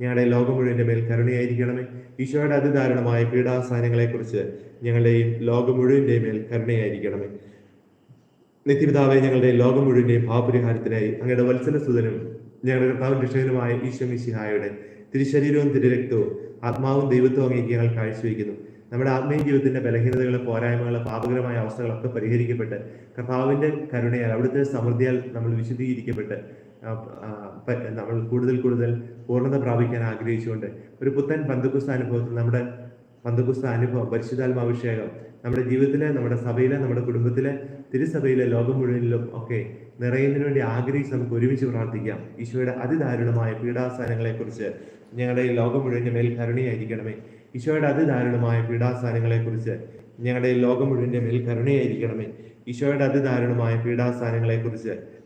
[SPEAKER 1] ഞങ്ങളുടെ ലോകം മുഴുവന്റെ മേൽ കരുണയായിരിക്കണമേ. ഈശോയുടെ അതിദാരുണമായ പീഡാസ്ഥാനങ്ങളെക്കുറിച്ച് ഞങ്ങളുടെയും ലോകം മുഴുവന്റെയും മേൽ കരുണയായിരിക്കണമേ. നിത്യപിതാവെ ഞങ്ങളുടെ ലോകം മുഴുവന്റെയും ഭാവപരിഹാരത്തിനായി അങ്ങയുടെ വത്സലസുതനും ഞങ്ങളുടെ കർത്താവും രക്ഷകനുമായ ഈശോ മിശിഹായുടെ തിരുശരീരവും തിരുരക്തവും ആത്മാവും ദൈവത്വവും അങ്ങേക്ക് ഞങ്ങൾ കാഴ്ചവെക്കുന്നു നമ്മുടെ ആത്മീയ ജീവിതത്തിന്റെ ബലഹീനതകൾ പോരായ്മകൾ പാപകരമായ അവസ്ഥകളൊക്കെ പരിഹരിക്കപ്പെട്ട് കർത്താവിന്റെ കരുണയാൽ അവിടുത്തെ സമൃദ്ധിയാൽ നമ്മൾ പ- നമ്മൾ കൂടുതൽ കൂടുതൽ പൂർണത പ്രാപിക്കാൻ ആഗ്രഹിച്ചുകൊണ്ട് ഒരു പുത്തൻ പന്തപുസ്ത അനുഭവത്തിൽ നമ്മുടെ പന്തപുസ്ത അനുഭവം പരിശുദ്ധാത്മാഭിഷേകം നമ്മുടെ ജീവിതത്തിലെ നമ്മുടെ സഭയിലെ നമ്മുടെ കുടുംബത്തിലെ തിരുസഭയിലെ ലോകം മുഴുവനിലും ഒക്കെ നിറയുന്നതിന് വേണ്ടി ആഗ്രഹിച്ച് നമുക്ക് ഒരുമിച്ച് പ്രാർത്ഥിക്കാം. ഈശോയുടെ അതിദാരുണമായ പീഡാസ്ഥാനങ്ങളെ കുറിച്ച് ഞങ്ങളുടെ ഈ ലോകം മുഴുവന്റെ മേൽ കരുണയായിരിക്കണമേ. ഈശോയുടെ അതിദാരുണമായ പീഡാസ്ഥാനങ്ങളെ കുറിച്ച് ഞങ്ങളുടെ ഈ ലോകം മുഴുവന്റെ മേൽ കരുണയായിരിക്കണമേ. ഈശോയുടെ അതിദാരുണമായ പീഡാസ്ഥാനങ്ങളെ കുറിച്ച്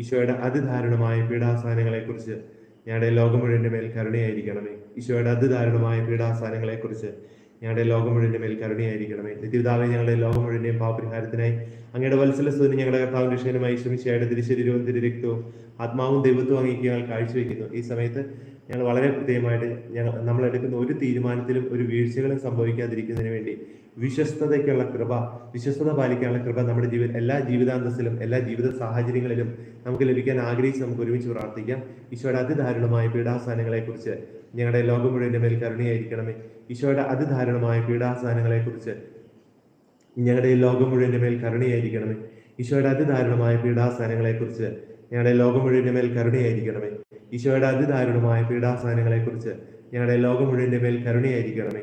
[SPEAKER 1] ഈശോയുടെ അതിദാരുണമായ പീഡാസാനങ്ങളെ കുറിച്ച് ഞങ്ങളുടെ ലോകം മുഴുവന്റെ മേൽ കരുണയായിരിക്കണമേ. ഈശോയുടെ അതിദാരുണമായ പീഡാസാനങ്ങളെ കുറിച്ച് ഞങ്ങളുടെ ലോകം മുഴുവന്റെ മേൽ കരുണയായിരിക്കണമേ. നിത്യപിതാവെ ഞങ്ങളുടെ ലോകം മുഴുവന്റെയും പാപപരിഹാരത്തിനായി അങ്ങയുടെ വത്സല സ്തുതി ഞങ്ങളുടെ കർത്താവിന്റെ രക്ഷകനുമായി ശ്രമിച്ചയുടെ തിരിശരീരവും തിരിരക്തവും ആത്മാവും ദൈവത്വവും അങ്ങേക്ക് ഞങ്ങൾ കാഴ്ചവെക്കുന്നു. ഈ സമയത്ത് ഞങ്ങൾ വളരെ കൃത്യമായിട്ട് ഞങ്ങൾ നമ്മൾ എടുക്കുന്ന ഒരു തീരുമാനത്തിലും ഒരു വീഴ്ചകളും സംഭവിക്കാതിരിക്കുന്നതിന് വേണ്ടി വിശ്വസ്തതയ്ക്കുള്ള കൃപ വിശ്വസ്തത പാലിക്കാനുള്ള കൃപ നമ്മുടെ ജീവിത എല്ലാ ജീവിതാന്തസ്സിലും എല്ലാ ജീവിത സാഹചര്യങ്ങളിലും നമുക്ക് ലഭിക്കാൻ ആഗ്രഹിച്ച് നമുക്ക് ഒരുമിച്ച് പ്രാർത്ഥിക്കാം. ഈശോയുടെ അതിദാരുണമായ പീഡാസ്ഥാനങ്ങളെ കുറിച്ച് ഞങ്ങളുടെ ലോകം മുഴുവന്റെ മേൽ കരുണയായിരിക്കണമേ. ഈശോയുടെ അതിദാരുണമായ പീഡാസ്ഥാനങ്ങളെ കുറിച്ച് ഞങ്ങളുടെ ലോകം മുഴുവന്റെ മേൽ കരുണയായിരിക്കണമേ. ഈശോയുടെ അതിദാരുണമായ പീഡാസ്ഥാനങ്ങളെ കുറിച്ച് ഞങ്ങളുടെ ലോകം മുഴുവന്റെ മേൽ കരുണയായിരിക്കണമേ. ഈശോയുടെ അതിദാരുണമായ പീഡാസ്ഥാനങ്ങളെ കുറിച്ച് ഞങ്ങളുടെ ലോകം മുഴുവന്റെ മേൽ കരുണയായിരിക്കണമേ.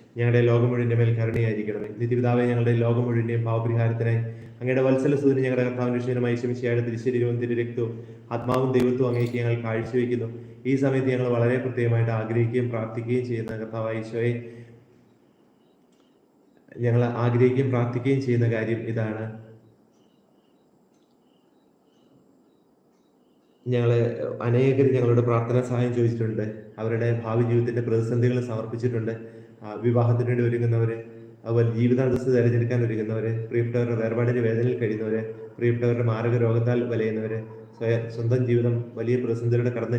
[SPEAKER 1] ഞങ്ങളുടെ ലോകം മുഴുവന്റെ മേൽ കരുണയായിരിക്കണമേ. നിത്യപിതാവെ ഞങ്ങളുടെ ലോകം മുഴുവന്റെയും പാവപരിഹാരത്തിനായി അങ്ങയുടെ വത്സല സൂര്യൻ ഞങ്ങളുടെ കർത്താവിന് വിഷയമായി ശ്രമിച്ചയായുടെ തിരിശരീരവും തിരുരക്തവും ആത്മാവും ദൈവത്വവും അങ്ങേക്ക് ഞങ്ങൾ കാഴ്ചവെക്കുന്നു. ഈ സമയത്ത് ഞങ്ങൾ വളരെ പ്രത്യേകമായിട്ട് ആഗ്രഹിക്കുകയും പ്രാർത്ഥിക്കുകയും ചെയ്യുന്ന കർത്താവ് ഈശോയെ ഞങ്ങൾ ആഗ്രഹിക്കുകയും പ്രാർത്ഥിക്കുകയും ചെയ്യുന്ന കാര്യം ഇതാണ്. ഞങ്ങൾ അനേകർ ഞങ്ങളുടെ പ്രാർത്ഥനാ സഹായം ചോദിച്ചിട്ടുണ്ട്. അവരുടെ ഭാവി ജീവിതത്തിന്റെ പ്രതിസന്ധികൾ സമർപ്പിച്ചിട്ടുണ്ട്. ആ, വിവാഹത്തിന് വേണ്ടി ഒരുങ്ങുന്നവര് അതുപോലെ ജീവിതാന്തസ് തിരഞ്ഞെടുക്കാൻ ഒരുങ്ങുന്നവര് പ്രിയപ്പെട്ടവരുടെ വേർപാടിന്റെ വേദനയിൽ കഴിയുന്നവര് പ്രിയപ്പെട്ടവരുടെ മാരക രോഗത്താൽ വലയുന്നവര് സ്വയം സ്വന്തം ജീവിതം വലിയ പ്രതിസന്ധികളുടെ കടന്ന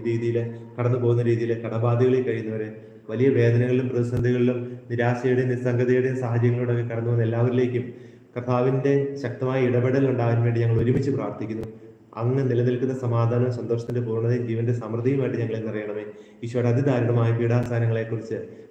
[SPEAKER 1] രീതിയിൽ കടന്നു പോകുന്ന രീതിയിൽ കടബാധകളിൽ കഴിയുന്നവര് വലിയ വേദനകളിലും പ്രതിസന്ധികളിലും നിരാശയുടെയും നിസ്സംഗതയുടെയും സാഹചര്യങ്ങളിലൂടെ കടന്നു പോകുന്ന എല്ലാവരിലേക്കും കർത്താവിന്റെ ശക്തമായ ഇടപെടൽ ഉണ്ടാകാൻ വേണ്ടി ഞങ്ങൾ ഒരുമിച്ച് പ്രാർത്ഥിക്കുന്നു. അങ്ങ് നിലനിൽക്കുന്ന സമാധാനവും സന്തോഷത്തിന്റെ പൂർണതയും ജീവന്റെ സമൃദ്ധിയുമായിട്ട് ഞങ്ങൾ നിറയണമേ. ഈശോയുടെ അതിദാരുണമായ പീഡാസ്ഥാനങ്ങളെ കുറിച്ച്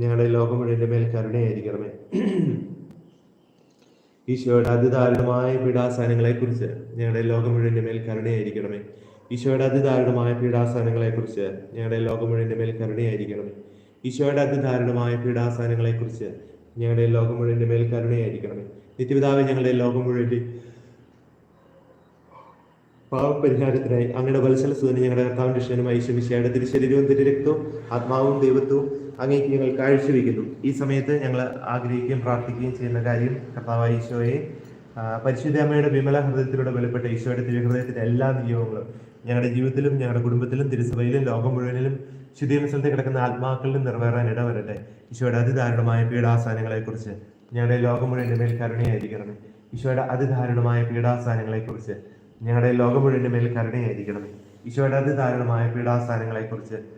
[SPEAKER 1] ഞങ്ങളുടെ ലോകം മുഴുവന്റെ മേൽ കരുണയായിരിക്കണമേ. ഈശോയുടെ അതിദാരുണമായ പീഡാസനങ്ങളെക്കുറിച്ച് കുറിച്ച് ഞങ്ങളുടെ ലോകം മുഴുവന്റെ മേൽ കരുണയായിരിക്കണമേ. ഈശോയുടെ അതിദാരുണമായ പീഡാസനങ്ങളെക്കുറിച്ച് കുറിച്ച് ഞങ്ങളുടെ ലോകം മുഴുവന്റെ മേൽ കരുണയായിരിക്കണമേ. ഈശോയുടെ അതിദാരുണമായ പീഡാസനങ്ങളെക്കുറിച്ച് കുറിച്ച് ഞങ്ങളുടെ ലോകം മുഴുവന്റെ മേൽ കരുണയായിരിക്കണമേ. നിത്യപിതാവ് ഞങ്ങളുടെ ലോകം മുഴുവന്റെ പാവപരിഹാരത്തിനായി അങ്ങയുടെ വത്സല സൂര്യൻ ഞങ്ങളുടെ കർത്താവിന്റെ ഇഷ്ടനുമായി ശമിശയുടെ തിരുശരീരവും തിരുരക്തവും ആത്മാവും ദൈവത്വവും അങ്ങേക്ക് ഞങ്ങൾ കാഴ്ചവെക്കുന്നു. ഈ സമയത്ത് ഞങ്ങൾ ആഗ്രഹിക്കുകയും പ്രാർത്ഥിക്കുകയും ചെയ്യുന്ന കാര്യം കർത്താവായ ഈശോയെ പരിശുദ്ധ അമ്മയുടെ വിമല ഹൃദയത്തിലൂടെ വെളിപ്പെട്ട ഈശോയുടെ തിരുഹൃദയത്തിന്റെ എല്ലാ നിയമങ്ങളും ഞങ്ങളുടെ ജീവിതത്തിലും ഞങ്ങളുടെ കുടുംബത്തിലും തിരുസഭയിലും ലോകം മുഴുവനിലും ശുദ്ധീകരണത്തിൽ കിടക്കുന്ന ആത്മാക്കളിലും നിറവേറാൻ ഇടവരട്ടെ. ഈശോയുടെ അതിദാരുണമായ പീഡാസാനങ്ങളെക്കുറിച്ച് ഞങ്ങളുടെ ലോകം മുഴുവന്റെ മേൽ കരുണയായിരിക്കണമേ. ഈശോയുടെ അതിദാരുണമായ പീഡാസാനങ്ങളെക്കുറിച്ച് ഞങ്ങളുടെ ലോകം മുഴുവന്റെ മേൽ കരുണയായിരിക്കണമേ. ഈശോയുടെ അതിദാരുണമായ പീഡാസ്ഥാനങ്ങളെ കുറിച്ച്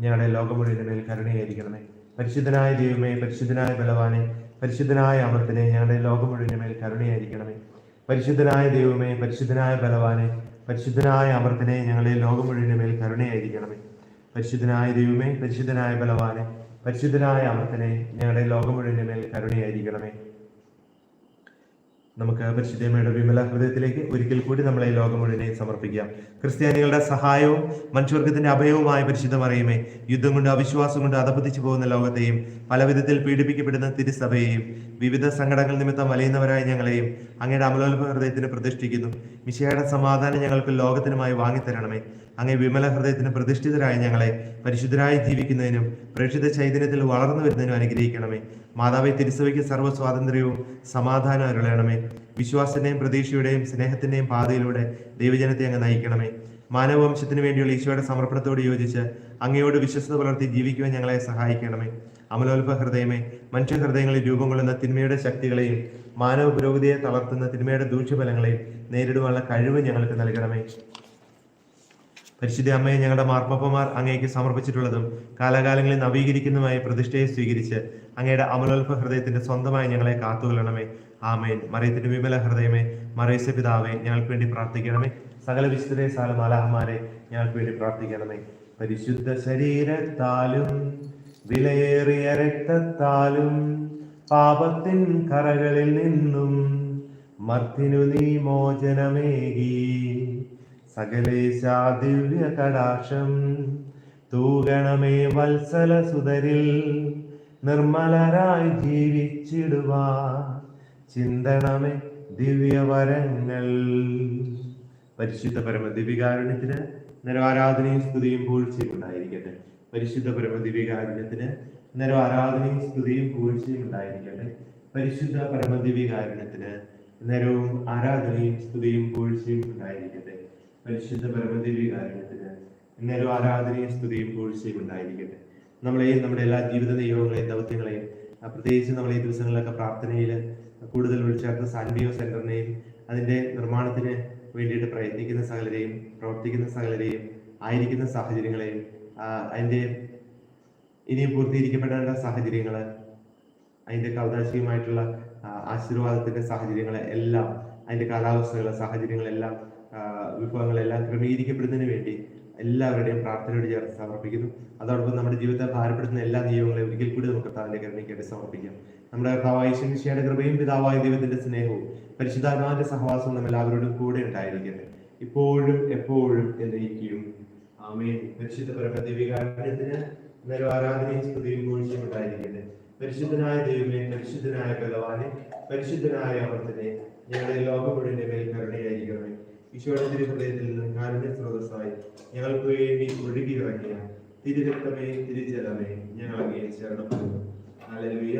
[SPEAKER 1] ഞങ്ങളുടെ ലോകം മുഴുവന്റെ മേൽ കരുണയായിരിക്കണമേ. പരിശുദ്ധനായ ദൈവമേ പരിശുദ്ധനായ ബലവാനെ പരിശുദ്ധനായ അമൃത്തിനെ ഞങ്ങളുടെ ലോകം മുഴുവന്റെ മേൽ കരുണയായിരിക്കണമേ. പരിശുദ്ധനായ ദൈവമേ പരിശുദ്ധനായ ബലവാനെ പരിശുദ്ധനായ അമൃത്തിനെ ഞങ്ങളെ ലോകം മുഴുവന്റെ മേൽ കരുണയായിരിക്കണമേ. പരിശുദ്ധനായ ദൈവമേ പരിശുദ്ധനായ ബലവാനെ പരിശുദ്ധനായ അമൃത്തിനെ ഞങ്ങളുടെ ലോകം മുഴുവന്റെ മേൽ കരുണയായിരിക്കണമേ. നമുക്ക് പരിശുദ്ധമയുടെ വിമല ഹൃദയത്തിലേക്ക് ഒരിക്കൽ കൂടി നമ്മളെ ലോകം മുഴുവനെയും സമർപ്പിക്കാം. ക്രിസ്ത്യാനികളുടെ സഹായവും മനുഷ്യവർഗത്തിന്റെ അഭയവുമായ പരിശുദ്ധമറിയുമേ യുദ്ധം കൊണ്ട് അവിശ്വാസം കൊണ്ട് അധപതിച്ചു പോകുന്ന ലോകത്തെയും പല വിധത്തിൽ പീഡിപ്പിക്കപ്പെടുന്ന തിരുസഭയെയും വിവിധ സങ്കടങ്ങൾ നിമിത്തം വലയുന്നവരായ ഞങ്ങളെയും അങ്ങയുടെ അമലോത്ഭ ഹൃദയത്തിന് പ്രതിഷ്ഠിക്കുന്നു. മിശയുടെ സമാധാനം ഞങ്ങൾക്ക് ലോകത്തിനുമായി വാങ്ങിത്തരണമേ. അങ്ങേ വിമല ഹൃദയത്തിന് പ്രതിഷ്ഠിതരായ ഞങ്ങളെ പരിശുദ്ധരായി ജീവിക്കുന്നതിനും പ്രേക്ഷിത ചൈതന്യത്തിൽ വളർന്നു വരുന്നതിനും അനുഗ്രഹിക്കണമേ. മാതാവെ തിരുസഭയ്ക്ക് സർവ സ്വാതന്ത്ര്യവും സമാധാനം അരുളയണമേ വിശ്വാസത്തിന്റെയും പ്രതീക്ഷയുടെയും സ്നേഹത്തിന്റെയും പാതയിലൂടെ ദൈവജനത്തെ അങ്ങ് നയിക്കണമേ. മാനവവംശത്തിന് വേണ്ടിയുള്ള ഈശോയുടെ സമർപ്പണത്തോട് യോജിച്ച് അങ്ങയോട് വിശ്വസത പുലർത്തി ജീവിക്കുവാൻ ഞങ്ങളെ സഹായിക്കണമേ. അമലോൽപ ഹൃദയമേ മനുഷ്യ ഹൃദയങ്ങളിൽ രൂപം കൊള്ളുന്ന തിന്മയുടെ ശക്തികളെയും മാനവ പുരോഗതിയെ തളർത്തുന്ന തിന്മയുടെ ദൂഷ്യഫലങ്ങളെയും നേരിടുവാനുള്ള കഴിവ് ഞങ്ങൾക്ക് നൽകണമേ. പരിശുദ്ധ അമ്മയെ ഞങ്ങളുടെ മാർപ്പാപ്പമാർ അങ്ങേക്ക് സമർപ്പിച്ചിട്ടുള്ളതും കാലാകാലങ്ങളിൽ നവീകരിക്കുന്നതുമായ പ്രതിഷ്ഠയെ സ്വീകരിച്ച് അങ്ങയുടെ അമലോൽഭ ഹൃദയത്തിന്റെ സ്വന്തമായി ഞങ്ങളെ കാത്തുകൊള്ളണമേ. ആമേൻ. മറിയത്തിന്റെ വിമല ഹൃദയമേ മറേസ പിതാവേ ഞങ്ങൾക്ക് വേണ്ടി പ്രാർത്ഥിക്കണമേ. സകല വിശുദ്ധരെ സാലമാലാഹമാരെ ഞങ്ങൾക്ക് വേണ്ടി പ്രാർത്ഥിക്കണമേ. പരിശുദ്ധ ശരീരത്താലും വിലയേറിയ രക്തത്താലും പാപത്തിൻ കറകളിൽ നിന്നും മർത്തിനു നീ മോചനമേകി. സകലേശാ ദിവ്യ കടാക്ഷം തൂകണമേ വത്സല സുതരിൽ നിർമ്മലരായി ജീവിച്ചിടുവാ ചിന്തണമേ ദിവ്യവരങ്ങൾ. പരിശുദ്ധ പരമ ദിവ്യകാരുണ്യത്തിന് നിരവാരാധനയും സ്തുതിയും പൂഴ്ചയും ഉണ്ടായിരിക്കട്ടെ പരിശുദ്ധ പരമ ദിവ്യകാരുണ്യത്തിന് നിരവാരാധനയും സ്തുതിയും പൂഴ്ചയും ഉണ്ടായിരിക്കട്ടെ പരിശുദ്ധ പരമ ദിവ്യകാരുണ്യത്തിന് നിരവും ആരാധനയും സ്തുതിയും പൂഴ്ചയും ഉണ്ടായിരിക്കട്ടെ. പരിശുദ്ധ പരമദേവി കാരണത്തിന് എന്നേരം ആരാധനയും സ്തുതിയും പൂഴ്ചയും ഉണ്ടായിരിക്കട്ടെ. നമ്മളെയും നമ്മുടെ എല്ലാ ജീവിത നിയോഗങ്ങളെയും ദൗത്യങ്ങളെയും പ്രത്യേകിച്ച് നമ്മൾ ഈ ദിവസങ്ങളിലൊക്കെ പ്രാർത്ഥനയിൽ കൂടുതൽ വിളിച്ചേർത്ത സാൻബിയോ സെന്ററിനെയും അതിന്റെ നിർമ്മാണത്തിന് വേണ്ടിയിട്ട് പ്രയത്നിക്കുന്ന സകലരെയും പ്രവർത്തിക്കുന്ന സകലരെയും ആയിരിക്കുന്ന സാഹചര്യങ്ങളെയും അതിന്റെ ഇനിയും പൂർത്തീകരിക്കപ്പെടേണ്ട സാഹചര്യങ്ങൾ അതിന്റെ കൗതാശികമായിട്ടുള്ള ആശീർവാദത്തിന്റെ സാഹചര്യങ്ങൾ എല്ലാം അതിന്റെ കാലാവസ്ഥകൾ സാഹചര്യങ്ങളെല്ലാം വിഭവങ്ങളെല്ലാം ക്രമീകരിക്കപ്പെടുന്നതിന് വേണ്ടി എല്ലാവരുടെയും പ്രാർത്ഥനയോട് ചേർത്ത് സമർപ്പിക്കുന്നു. അതോടൊപ്പം നമ്മുടെ ജീവിതത്തെ ഭാരപ്പെടുത്തുന്ന എല്ലാ നിയമങ്ങളെയും ഒരിക്കൽ കൂടി നമുക്ക് കർത്താവിന്റെ കരുണയ്ക്കായിട്ട് സമർപ്പിക്കാം. നമ്മുടെ കർത്താവായ കൃപയും പിതാവായ ദൈവത്തിന്റെ സ്നേഹവും പരിശുദ്ധാത്മാവിന്റെ സഹവാസവും നമ്മൾ എല്ലാവരോടും കൂടെ ഉണ്ടായിരിക്കട്ടെ. ഇപ്പോഴും എപ്പോഴും എന്നേക്കും. ആമേൻ. പരിശുദ്ധ പരമദിവികാരണത്തിന് ആരാധനയും സ്തുതിയും മൂഴ്ചയും ഉണ്ടായിരിക്കട്ടെ. പരിശുദ്ധനായ ദൈവമേ പരിശുദ്ധനായ ബലവാനെ പരിശുദ്ധനായ അമർത്തിനെ ഞങ്ങളുടെ ലോകം മേൽ കരുണയായിരിക്കണമേ. ഈശോയുടെ തിരുഹൃദയത്തിൽ നിന്ന് കാരുണ്യ സ്രോതസ്സായി. ഞങ്ങൾക്ക് വേണ്ടി ഒഴുകി ഇറങ്ങിയ തിരുരക്തമേ തിരുജലമേ ഞങ്ങൾ അങ്ങേ ഹാലലുയ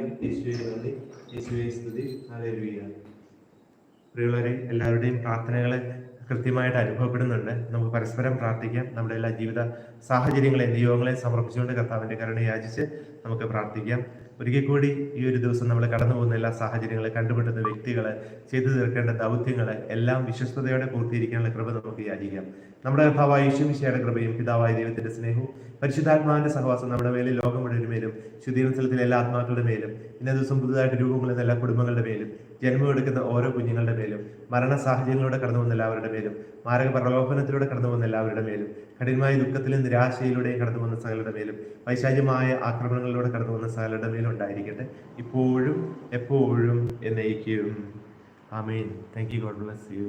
[SPEAKER 1] പ്രിയമുള്ളവരെ എല്ലാവരുടെയും പ്രാർത്ഥനകളെ കൃത്യമായിട്ട് അനുഭവപ്പെടുന്നുണ്ട്. നമുക്ക് പരസ്പരം പ്രാർത്ഥിക്കാം. നമ്മുടെ എല്ലാ ജീവിത സാഹചര്യങ്ങളെ നിയോഗങ്ങളെ സമർപ്പിച്ചുകൊണ്ട് കർത്താവിന്റെ കരുണ യാചിച്ച് നമുക്ക് പ്രാർത്ഥിക്കാം. ഒരിക്കൽ കൂടി ഈ ഒരു ദിവസം നമ്മൾ കടന്നു പോകുന്ന എല്ലാ സാഹചര്യങ്ങളെ കണ്ടുമുട്ടുന്ന വ്യക്തികളെ ചെയ്തു തീർക്കേണ്ട ദൗത്യങ്ങളെ എല്ലാം വിശ്വസ്തയോടെ പൂർത്തീകരിക്കാനുള്ള കൃപ നമുക്ക് യാചിക്കാം. നമ്മുടെ ഭാവായ യേശുമിശയുടെ കൃപയും പിതാവായ ദൈവത്തിന്റെ സ്നേഹവും പരിശുദ്ധാത്മാവിന്റെ സഹവാസം നമ്മുടെ മേലും ലോകം മുഴുവൻ മേലും സ്ഥലത്തിലെ എല്ലാ ആത്മാക്കളുടെ മേലും ഇന്നേ ദിവസം പുതുതായിട്ട് രൂപം കൊള്ളുന്ന എല്ലാ കുടുംബങ്ങളുടെ മേലും ജന്മമെടുക്കുന്ന ഓരോ കുഞ്ഞുങ്ങളുടെ മേലും മരണ സാഹചര്യങ്ങളിലൂടെ കടന്നു വന്ന എല്ലാവരുടെ മേലും മാരക പ്രലോഭനത്തിലൂടെ കടന്നു വന്ന എല്ലാവരുടെ മേലും കഠിനമായ ദുഃഖത്തിലും നിരാശയിലൂടെയും കടന്നു വന്ന സകലരുടെ മേലും വൈശാചികമായ ആക്രമണങ്ങളിലൂടെ കടന്നു വന്ന സകലരുടെ മേലും ഉണ്ടായിരിക്കട്ടെ. ഇപ്പോഴും എപ്പോഴും എന്നയിക്കും ആമേൻ. Thank you God bless you